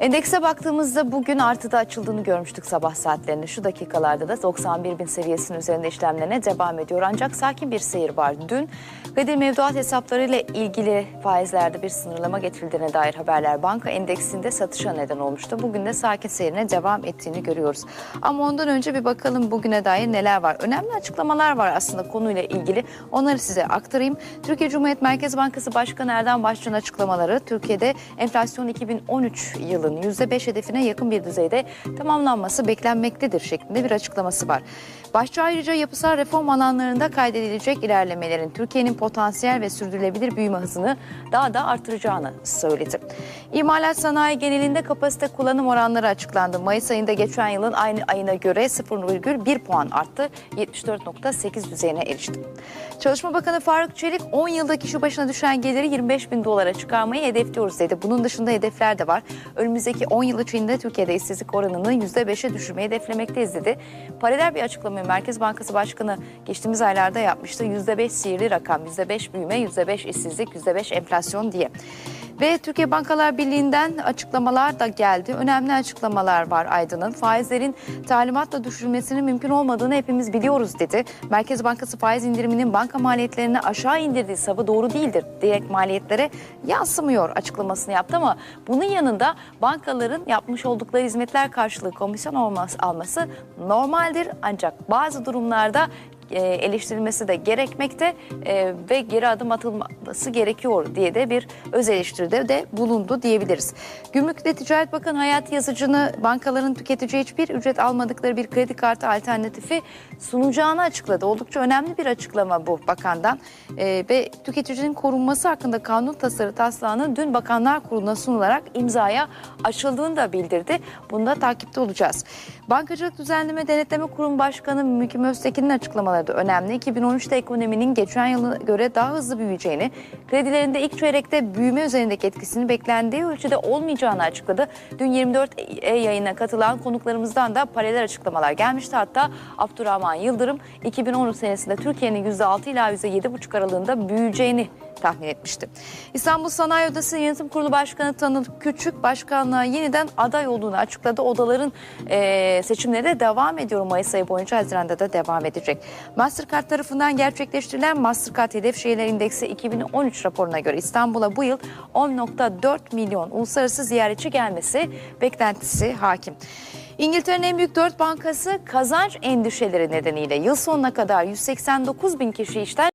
Endekse baktığımızda bugün artıda açıldığını görmüştük sabah saatlerinde. Şu dakikalarda da 91 bin seviyesinin üzerinde işlemlerine devam ediyor. Ancak sakin bir seyir var. Dün kredi mevduat hesaplarıyla ilgili faizlerde bir sınırlama getirildiğine dair haberler banka endeksinde satışa neden olmuştu. Bugün de sakin seyrine devam ettiğini görüyoruz. Ama ondan önce bir bakalım bugüne dair neler var. Önemli açıklamalar var aslında konuyla ilgili. Onları size aktarayım. Türkiye Cumhuriyet Merkez Bankası Başkanı Erdem Başçı'nın açıklamaları Türkiye'de enflasyon 2013 yılın %5 hedefine yakın bir düzeyde tamamlanması beklenmektedir şeklinde bir açıklaması var. Başçı ayrıca yapısal reform alanlarında kaydedilecek ilerlemelerin Türkiye'nin potansiyel ve sürdürülebilir büyüme hızını daha da artıracağını söyledi. İmalat sanayi genelinde kapasite kullanım oranları açıklandı. Mayıs ayında geçen yılın aynı ayına göre 0,1 puan arttı. 74.8 düzeyine erişti. Çalışma Bakanı Faruk Çelik 10 yılda kişi başına düşen geliri 25 bin dolara çıkarmayı hedefliyoruz dedi. Bunun dışında hedefler de var. Önümüzdeki 10 yıl içinde Türkiye'de işsizlik oranını %5'e düşürmeyi hedeflemekteyiz dedi. Paralel bir açıklamayı Merkez Bankası Başkanı geçtiğimiz aylarda yapmıştı. %5 sihirli rakam, %5 büyüme, %5 işsizlik, %5 enflasyon diye. Ve Türkiye Bankalar Birliği'nden açıklamalar da geldi. Önemli açıklamalar var Aydın'ın. Faizlerin talimatla düşürülmesinin mümkün olmadığını hepimiz biliyoruz dedi. Merkez Bankası faiz indiriminin banka maliyetlerini aşağı indirdiği savı doğru değildir. Direkt maliyetlere yansımıyor açıklamasını yaptı ama bunun yanında bankaların yapmış oldukları hizmetler karşılığı komisyon alması normaldir. Ancak bazı durumlarda eleştirilmesi de gerekmekte e, ve geri adım atılması gerekiyor diye de bir öz eleştiride de bulundu diyebiliriz. Gümrük ve Ticaret Bakanı Hayati Yazıcı'nı bankaların tüketici hiçbir ücret almadıkları bir kredi kartı alternatifi sunacağını açıkladı. Oldukça önemli bir açıklama bu bakandan E, ve tüketicinin korunması hakkında kanun tasarı taslağının dün Bakanlar Kurulu'na sunularak imzaya açıldığını da bildirdi. Bunda takipte olacağız. Bankacılık Düzenleme Denetleme Kurumu Başkanı Mümkün Öztekin'in açıklamaları da önemli. 2013'te ekonominin geçen yıla göre daha hızlı büyüyeceğini, kredilerinde ilk çeyrekte büyüme üzerindeki etkisini beklendiği ölçüde olmayacağını açıkladı. Dün 24 E yayına katılan konuklarımızdan da paralel açıklamalar gelmişti. Hatta Abdurrahman Yıldırım 2013 senesinde Türkiye'nin %6 ila %7,5 aralığında büyüyeceğini tahmin etmişti. İstanbul Sanayi Odası Yönetim Kurulu Başkanı Tanıl Küçük başkanlığa yeniden aday olduğunu açıkladı. Odaların eee seçimleri de devam ediyor. Mayıs ayı boyunca Haziran'da da devam edecek. Mastercard tarafından gerçekleştirilen Mastercard Hedef Şehirler İndeksi 2013 raporuna göre İstanbul'a bu yıl 10.4 milyon uluslararası ziyaretçi gelmesi beklentisi hakim. İngiltere'nin en büyük dört bankası kazanç endişeleri nedeniyle yıl sonuna kadar 189 bin kişi işten